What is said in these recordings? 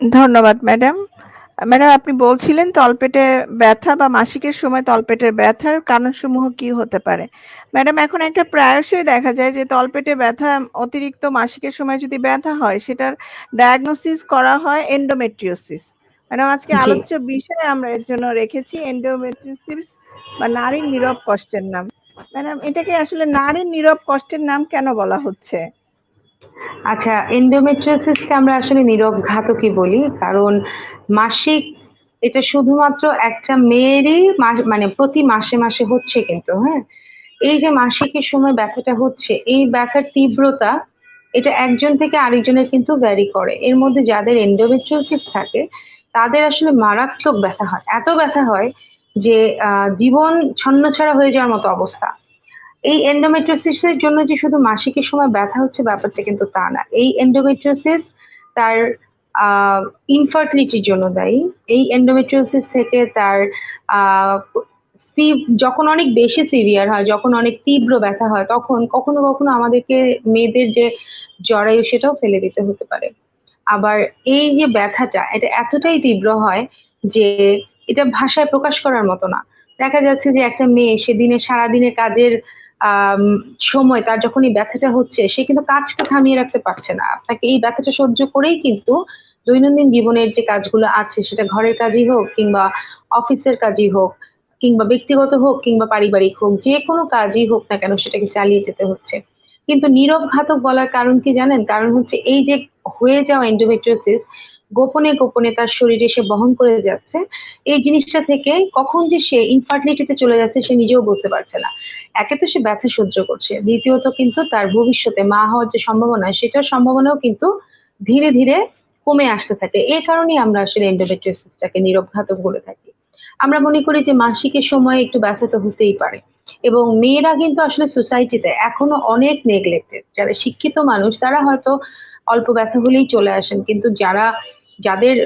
ধন্যবাদ madam. Madam আপনি বলছিলেন তলপেটে ব্যথা বা মাসিকের সময় তলপেটের ব্যথার কারণসমূহ কি হতে পারে? ম্যাডাম এখন একটা প্রায়শই দেখা যায় যে তলপেটে ব্যথা অতিরিক্ত মাসিকের সময় যদি ব্যথা হয় সেটার ডায়াগনোসিস করা হয় এন্ডোমেট্রিওসিস। ম্যাডাম আজকে আলোচ্য বিষয় আমরা এর জন্য রেখেছি এন্ডোমেট্রিওসিস বা নারীর নীরব কষ্টের নাম। ম্যাডাম এটাকে আসলে নারীর নীরব কষ্টের নাম কেন বলা হচ্ছে? আচ্ছা এন্ডোমেট্রিওসিসকে আমরা আসলে নীরব ঘাতকই বলি। কারণ মাসিক এটা শুধুমাত্র একটা মেয়েরই মানে প্রতি মাসে, মাসে হচ্ছে কিন্তু, হ্যাঁ? এই যে মাসিকের সময় ব্যথাটা হচ্ছে, এই ব্যথার তীব্রতা এটা একজন থেকে আরেকজনের কিন্তু ভ্যারি করে। এর মধ্যে যাদের এন্ডোমেট্রিওসিস থাকে তাদের আসলে মারাত্মক ব্যথা হয়। এত ব্যথা হয় যে জীবন ছন্নছাড়া হয়ে যাওয়ার মতো অবস্থা। এই এন্ডোমেট্রিওসিস এর জন্য যে শুধু মাসিকের সময় ব্যথা হচ্ছে ব্যাপারটা কিন্তু তা না। এই এন্ডোমেট্রিওসিস তার ইনফার্টিলিটির জন্য দায়ী। এই এন্ডোমেট্রিওসিস থেকে তার যখন অনেক বেশি সিভিয়ার হয়, যখন অনেক তীব্র ব্যথা হয় তখন কখনো, কখনো আমাদেরকে মেয়েদের যে জরায়ু সেটাও ফেলে দিতে হতে পারে। আবার এই যে ব্যথাটা এটা এতটাই তীব্র হয় যে এটা ভাষায় প্রকাশ করার মতো না। দেখা যাচ্ছে যে একটা মেয়ে সে দিনে সারাদিনের কাজের সময়, তার যখন এই ব্যথাটা হচ্ছে, সে কিন্তু কাজটা থামিয়ে রাখতে পারছে না। আপনাকে এই ব্যথাটা সহ্য করেই কিন্তু দৈনন্দিন জীবনের যে কাজগুলো আছে, সেটা ঘরের কাজই হোক কিংবা অফিসের কাজই হোক, কিংবা ব্যক্তিগত হোক কিংবা পারিবারিক হোক যেকোনো কাজই হোক না কেন সেটাকে চালিয়ে যেতে হচ্ছে। কিন্তু নীরব ঘাতক বলার কারণ কি জানেন? কারণ হচ্ছে এই যে হয়ে যাওয়া এন্ডোমেট্রিওসিস গোপনে, গোপনে তার শরীরে সে বহন করে যাচ্ছে। এই জিনিসটা থেকে কখন যে সে ইনফার্টিলিটি তে চলে যাচ্ছে সে নিজেও বুঝতে পারছে না। একে তো সে ব্যথা সহ্য করছে। দ্বিতীয়ত কিন্তু তার ভবিষ্যতে মা হওয়ার যে সম্ভাবনা সেটার সম্ভাবনাও কিন্তু ধীরে, ধীরে কমে আসতে থাকে। এই কারণেই আমরা আসলে এন্ডোমেট্রিওসিসটাকে নীরব ঘাতক বলে থাকি। আমরা মনে করি যে মাসিকের সময় একটু ব্যথা তো হতেই পারে। এবং মেয়েরা কিন্তু আসলে সোসাইটিতে এখনও অনেক নেগলেক্টেড। যারা শিক্ষিত মানুষ তারা হয়তো অল্প ব্যথা হলেই চলে আসেন। কিন্তু যারা যাদের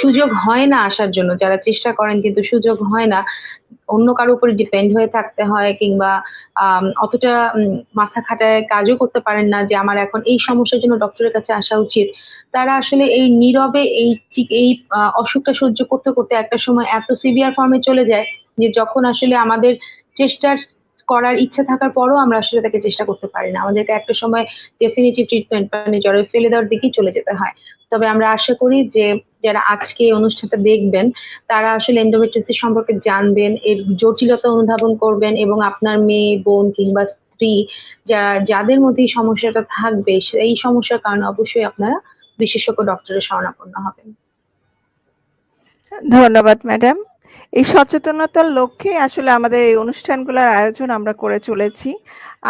সুযোগ হয় না আসার জন্য, যারা চেষ্টা করেন কিন্তু সুযোগ হয় না, অন্য কারও উপরে ডিপেন্ড হয়ে থাকতে হয় কিংবা অতটা মাথা খাটায় কাজও করতে পারেন না যে আমার এখন এই সমস্যার জন্য ডক্টরের কাছে আসা উচিত। তারা আসলে এই নীরবে এই ঠিক এই অসুখটা সহ্য করতে, করতে একটা সময় এত সিভিয়ার ফর্মে চলে যায় যে যখন আসলে আমাদের চেষ্টার করার ইচ্ছা থাকার পরও আমরা আসলে তাকে চেষ্টা করতে পারি না। আমাদেরকে একটা সময় ডেফিনিটিভ ট্রিটমেন্ট মানে জরায়ু ফেলে দেওয়ার দিকেই চলে যেতে হয়। তবে আমরা আশা করি যে যারা আজকে এই অনুষ্ঠানটা দেখবেন তারা আসলে এন্ডোমেট্রিওসিস সম্পর্কে জানবেন, এর জটিলতা অনুধাবন করবেন এবং আপনার মেয়ে, বোন কিংবা স্ত্রী যা যাদের মধ্যে এই সমস্যাটা থাকবে এই সমস্যার কারণে অবশ্যই আপনারা বিশেষজ্ঞ ডক্টরের শরণাপন্ন হবেন। ধন্যবাদ ম্যাডাম। এই সচেতনতার লক্ষ্যে আসলে আমাদের এই অনুষ্ঠানগুলোর আয়োজন আমরা করে চলেছি।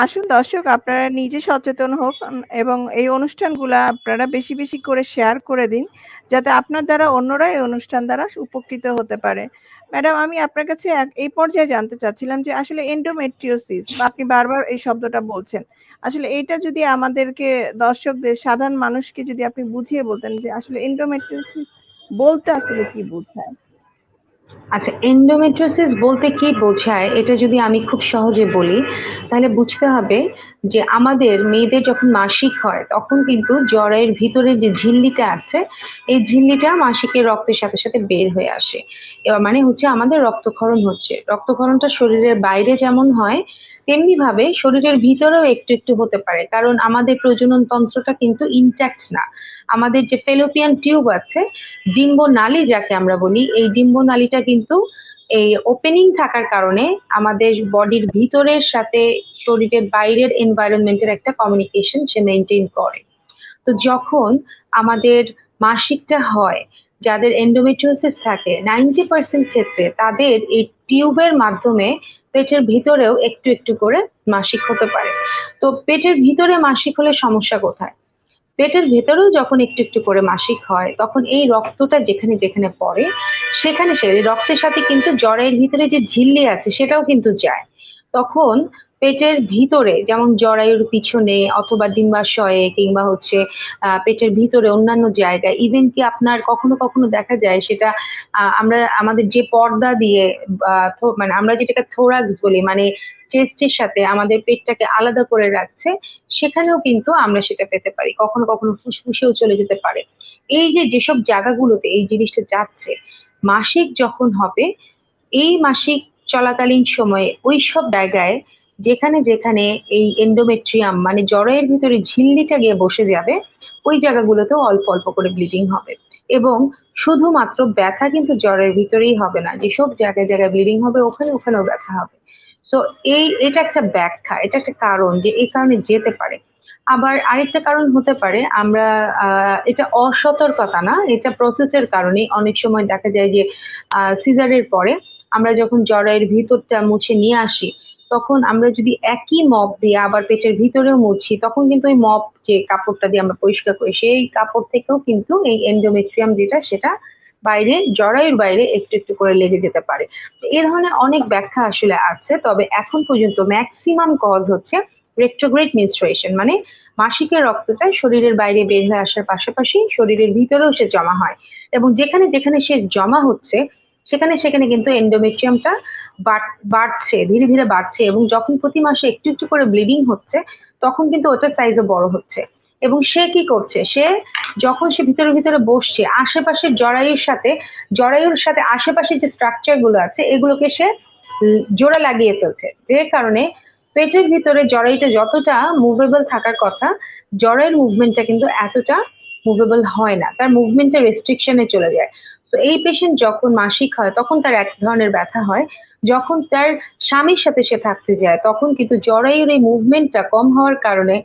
আসুন দর্শক আপনারা নিজে সচেতন হোক এবং এই অনুষ্ঠানগুলো আপনারা বেশি, বেশি করে শেয়ার করে দিন। যাতে আপনার দ্বারা অন্যরা এই অনুষ্ঠান দ্বারা উপকৃত হতে পারে। ম্যাডাম আমি আপনার কাছে এই পর্যায়ে জানতে চাচ্ছিলাম যে আসলে এন্ডোমেট্রিওসিস বা আপনি বারবার এই শব্দটা বলছেন। আসলে এইটা যদি আমাদেরকে দর্শকদের সাধারণ মানুষকে যদি আপনি বুঝিয়ে বলতেন যে আসলে এন্ডোমেট্রিওসিস বলতে আসলে কি বোঝায়? আচ্ছা এন্ডোমেট্রিওসিস বলতে কি বোঝায় এটা যদি আমি খুব সহজে বলি তাহলে বুঝতে হবে যে আমাদের মেয়েদের যখন মাসিক হয় তখন কিন্তু জরায়ুর ভিতরে যে ঝিল্লিটা আছে এই ঝিল্লিটা মাসিকের রক্তের সাথে, সাথে বের হয়ে আসে। এবার মানে হচ্ছে আমাদের রক্তক্ষরণ হচ্ছে। রক্তক্ষরণটা শরীরের বাইরে যেমন হয় তেমনি ভাবে শরীরের ভিতরেও একটু, একটু হতে পারে। কারণ আমাদের প্রজনন তন্ত্রটা কিন্তু ইনট্যাক্ট না। আমাদের যে ফেলোপিয়ান টিউব আছে, ডিম্বনালী যাকে আমরা বলি, এই ডিম্বনালীটা কিন্তু এই ওপেনিং থাকার কারণে আমাদের বডির ভিতরের সাথে শরীরের বাইরের এনভায়রনমেন্ট এর একটা কমিউনিকেশন সে মেইনটেইন করে। তো যখন আমাদের মাসিকটা হয়, যাদের এন্ডোমেট্রিওসিস থাকে 90% ক্ষেত্রে তাদের এই টিউবের মাধ্যমে পেটের ভিতরেও একটু, একটু করে মাসিক হতে পারে। তো পেটের ভিতরে মাসিক হলে সমস্যা কোথায়? পেটের ভেতরেও যখন একটু, একটু করে মাসিক হয় তখন এই রক্তটা যেখানে, যেখানে পড়ে সেখানে সে রক্তের সাথে কিন্তু জরায়ুর ভিতরে যে ঝিল্লি আছে সেটাও কিন্তু যায়। তখন পেটের ভিতরে যেমন জরায়ুর পিছনে অথবা ডিম্বাশয়ে কিংবা হচ্ছে পেটের ভিতরে অন্যান্য জায়গায় ইভেন কি আপনার কখনো, কখনো দেখা যায় সেটা আমরা আমাদের যে পর্দা দিয়ে মানে আমরা যেটাকে থোরাক্স বলি মানে চেস্টের সাথে আমাদের পেটটাকে আলাদা করে রাখছে, সেখানেও কিন্তু আমরা সেটা পেতে পারি। কখনো, কখনো ফুসফুসেও চলে যেতে পারে। এই যে যেসব জায়গাগুলোতে এই জিনিসটা যাচ্ছে মাসিক যখন হবে এই মাসিক চলাকালীন সময়ে ওই সব জায়গায় যেখানে যেখানে এই এন্ডোমেট্রিয়াম মানে জরায়ের ভিতরে ঝিল্লিটা গিয়ে বসে যাবে ওই জায়গাগুলোতেও অল্প অল্প করে ব্লিডিং হবে এবং শুধুমাত্র ব্যথা কিন্তু জ্বরের ভিতরেই হবে না যেসব জায়গায় জায়গায় ব্লিডিং হবে ওখানে ওখানেও ব্যথা হবে সো এই, এটা একটা ব্যাখ্যা, এটা একটা কারণ যে এই কারণে যেতে পারে। আবার আরেকটা কারণ হতে পারে, আমরা এটা অসতর্কতা না, এটা প্রসেসের কারণে অনেক সময় দেখা যায় যে সিজারের পরে আমরা যখন জরায়ের ভিতরটা মুছে নিয়ে আসি, তখন আমরা যদি একই মপ দিয়ে আবার পেটের ভিতরেও মুছি, তখন কিন্তু ওই মপ যে কাপড়টা দিয়ে আমরা পরিষ্কার করি, সেই কাপড় থেকেও কিন্তু এই এন্ডোমেট্রিয়াম যেটা, সেটা বাইরে, জরায়ুর বাইরে একটু একটু করে লেগে যেতে পারে। এ ধরনের অনেক ব্যাখ্যা আসলে আছে, তবে এখন পর্যন্ত ম্যাক্সিমাম কজ হচ্ছে রেক্টোগ্রেড মিনস্ট্রুয়েশন মানে মাসিকের রক্তটা শরীরের বাইরে বের হয়ে আসার পাশাপাশি শরীরের ভিতরেও সে জমা হয়। এবং যেখানে যেখানে সে জমা হচ্ছে, সেখানে সেখানে কিন্তু এন্ডোমেট্রিয়ামটা বাড়ছে, ধীরে ধীরে বাড়ছে এবং যখন প্রতি মাসে একটু একটু করে ব্লিডিং হচ্ছে, তখন কিন্তু ওটার সাইজও বড় হচ্ছে। এবং সে কি করছে? সে যখন সে ভিতরে ভিতরে বসছে, আশেপাশের জরায়ুর সাথে জরায়ুর সাথে আশেপাশে যে স্ট্রাকচারগুলো আছে, এগুলোকে সে জোড়া লাগিয়ে ফেলছে। যে কারণে পেটের ভিতরে জরায়ুটা যতটা মুভেবল থাকার কথা, জরায়ুর মুভমেন্টটা কিন্তু এতটা মুভেবল হয় না। তার মুভমেন্টের রেস্ট্রিকশনে চলে যায়। তো এই পেশেন্ট যখন মাসিক হয়, তখন তার এক ধরনের ব্যথা হয়। যখন তার স্বামীর সাথে সে থাকতে যায়, তখন কিন্তু জরায়ুর এই মুভমেন্টটা কম হওয়ার কারণে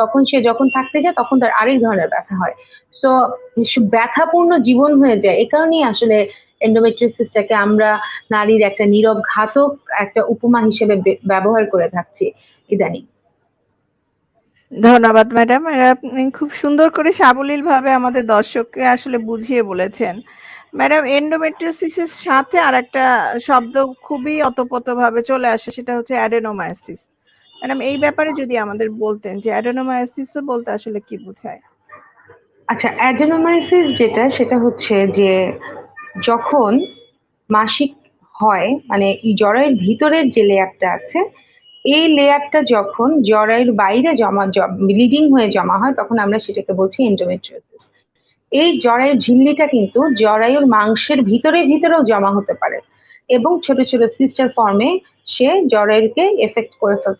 তখন সে যখন থাকতে যায়, তখন তার আরেক ধরনের ব্যথা হয়। তো ব্যথাপূর্ণ জীবন হয়ে যায়। এ কারণেই আসলে এন্ডোমেট্রিয়াসিসটাকে আমরা নারীর একটা নীরব ঘাতক, একটা উপমা হিসেবে ব্যবহার করে থাকছি ইদানিং। ধন্যবাদ ম্যাডাম। আপনি খুব সুন্দর করে সাবলীল ভাবে আমাদের দর্শককে আসলে বুঝিয়ে বলেছেন। ম্যাডাম এন্ডোমেট্রিওসিসের সাথে আর একটা শব্দ খুবই অতপ্রতভাবে চলে আসে, সেটা হচ্ছে অ্যাডেনোমায়োসিস ম্যাডাম এই ব্যাপারে যদি আমাদের বলতেন যে অ্যাডেনোমায়োসিসও বলতে আসলে কি বোঝায়? আচ্ছা অ্যাডেনোমাইসিস যেটা, সেটা হচ্ছে যে যখন মাসিক হয় মানে জরায়ুর ভিতরের যে লেয়ারটা আছে, এই লেয়ারটা যখন জরায়ের বাইরে জমা ব্লিডিং হয়ে জমা হয়, তখন আমরা সেটাকে বলছি এন্ডোমেট্রিওসিস এই জরায়ুর ঝিল্লিটা কিন্তু জরায়ুর মাংসের ভিতরে ভিতরেও জমা হতে পারে এবং ছোট ছোট সিস্টার ফর্মে সে জরায়ুকে এফেক্ট করে ফেলতে